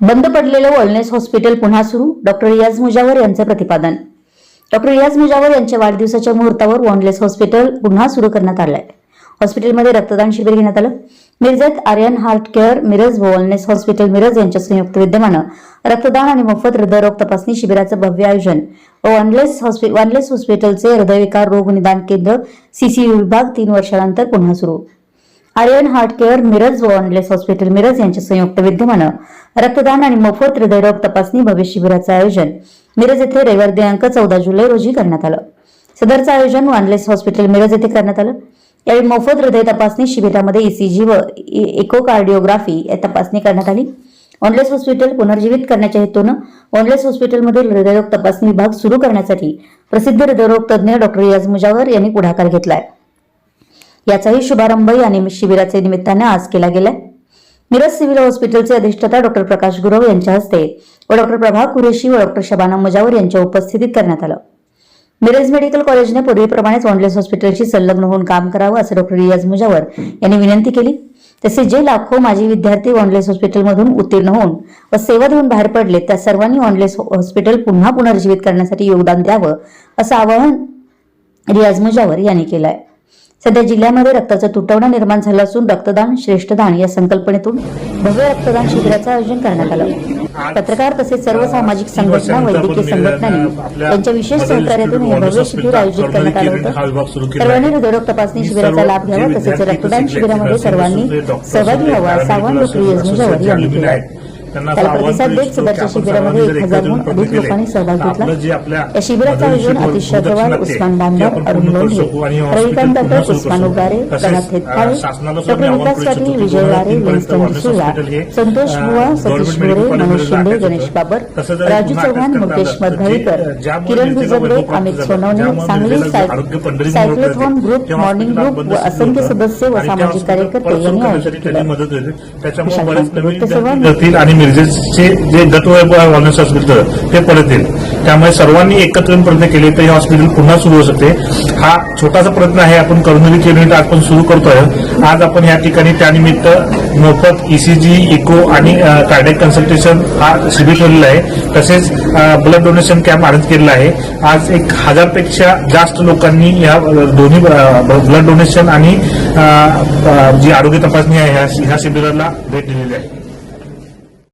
बंद पडलेलं wellness hospital पुन्हा सुरू. डॉक्टर रियाज मुजावर यांचं प्रतिपादन. डॉक्टर रियाज मुजावर यांच्या वाढदिवसाच्या मुहूर्तावर वॉनलेस हॉस्पिटल पुन्हा सुरू करण्यात आलंय. हॉस्पिटलमध्ये रक्तदान शिबिर घेण्यात आलं. मिरजेत Aryan heart care Miraj wellness hospital Miraj यांच्या संयुक्त विद्यमानं रक्तदान आणि मोफत हृदयरोग तपासणी शिबिराचं भव्य आयोजन व वॉनलेस हॉस्पिटलचे हृदयविकार रोग निदान केंद्र सीसीयू विभाग तीन वर्षानंतर पुन्हा सुरू. आर्यन हार्ट केअर मिरज व ऑनलेस हॉस्पिटल मिरज यांच्या संयुक्त विद्यमानं रक्तदान आणि मोफत हृदयरोग तपासणी भव्य शिबिराचं आयोजन मिरज येथे रविवार दिनांक चौदा जुलै रोजी करण्यात आलं. सदरचं आयोजन वॉनलेस हॉस्पिटल मिरज येथे करण्यात आलं. यावेळी मोफत हृदय तपासणी शिबिरामध्ये ईसीजी व इकोकार्डिओग्राफी या तपासणी करण्यात आली. ऑनलेस हॉस्पिटल पुनर्जीवित करण्याच्या हेतूनं ऑनलेस हॉस्पिटलमधील हृदयरोग तपासणी विभाग सुरू करण्यासाठी प्रसिद्ध हृदयरोग तज्ज्ञ डॉक्टर रियाज मुजावर यांनी पुढाकार घेतलाय. याचाही शुभारंभ या शिबिराच्या शिबिराचे निमित्ताने आज केला गेलाय. मिरज सिव्हिल हॉस्पिटलचे अधिष्ठाता डॉक्टर प्रकाश गुरव यांच्या हस्ते व डॉक्टर प्रभा कुरेशी व डॉक्टर शबाना मुजावर यांच्या उपस्थितीत करण्यात आलं. मिरज मेडिकल कॉलेजने पूर्वीप्रमाणेच ऑनलेस हॉस्पिटलशी संलग्न होऊन काम करावं असं डॉक्टर रियाज मुजावर यांनी विनंती केली. तसे जे लाखो माजी विद्यार्थी ऑनलेस हॉस्पिटलमधून उत्तीर्ण होऊन व सेवा देऊन बाहेर पडले त्या सर्वांनी ऑनलेस हॉस्पिटल पुन्हा पुनर्जीवित करण्यासाठी योगदान द्यावं असं आवाहन रियाज मुजावर यांनी केलं आहे सध्या जिल्ह्यामध्ये रक्ताचा तुटवडा निर्माण झाला असून रक्तदान श्रेष्ठदान या संकल्पनेतून भव्य रक्तदान शिबिराचं आयोजन करण्यात आलं. पत्रकार तसेच सर्व सामाजिक संघटना वैद्यकीय संघटनांनी त्यांच्या विशेष सहकार्यातून हे भव्य शिबिर आयोजित करण्यात आलं होतं. सर्वांनी हृदयरोग तपासणी शिबिराचा लाभ घ्यावा तसेच रक्तदान शिबिरामध्ये सर्वांनी सहभागी व्हावा असं आवाहन यांनी केलं आहे त्याला प्रतिसाद देत सदरच्या शिबिरामध्ये एक हजारहून अधिक लोकांनी सहभाग घेतला. या शिबिराचं आयोजन अतिश अग्रवाल उस्मान बांधर अरुण लोंढे रविकांत डॉक्टर उस्मान उगारे प्रणात थेतकाळे डॉक्टर विकास पाटील विजय वारे विन्स्टन डिसोजा संतोष बुवा सतीश मोरे मनोज शिंदे गणेश बाबर राजू चव्हाण मुकेश मधगाईकर किरण भुजबळे अमित सोनवणे सांगली साय- सायक्लोथॉन ग्रुप मॉर्निंग ग्रुप व असंख्य सदस्य व सामाजिक कार्यकर्ते यांनी आयोजित केलं आणि मिरजेचे जे गट आहे हॉस्पिटल ते परत येईल. त्यामुळे सर्वांनी एकत्र येऊन प्रयत्न केले तर हे हॉस्पिटल पुन्हा सुरू होऊ शकते. हा छोटासा प्रयत्न आहे आपण करुणरी युनिट आपण सुरू करतोय. आज आपण या ठिकाणी त्यानिमित्त मोफत ईसीजी इको आणि कार्डियक कन्सल्टेशन हा शिबिर ठेवलेला आहे. तसेच ब्लड डोनेशन कॅम्प अरेंज केलेला आहे. आज एक हजारपेक्षा जास्त लोकांनी या दोन्ही ब्लड डोनेशन आणि जी आरोग्य तपासणी आहे ह्या शिबिराला भेट दिलेली आहे.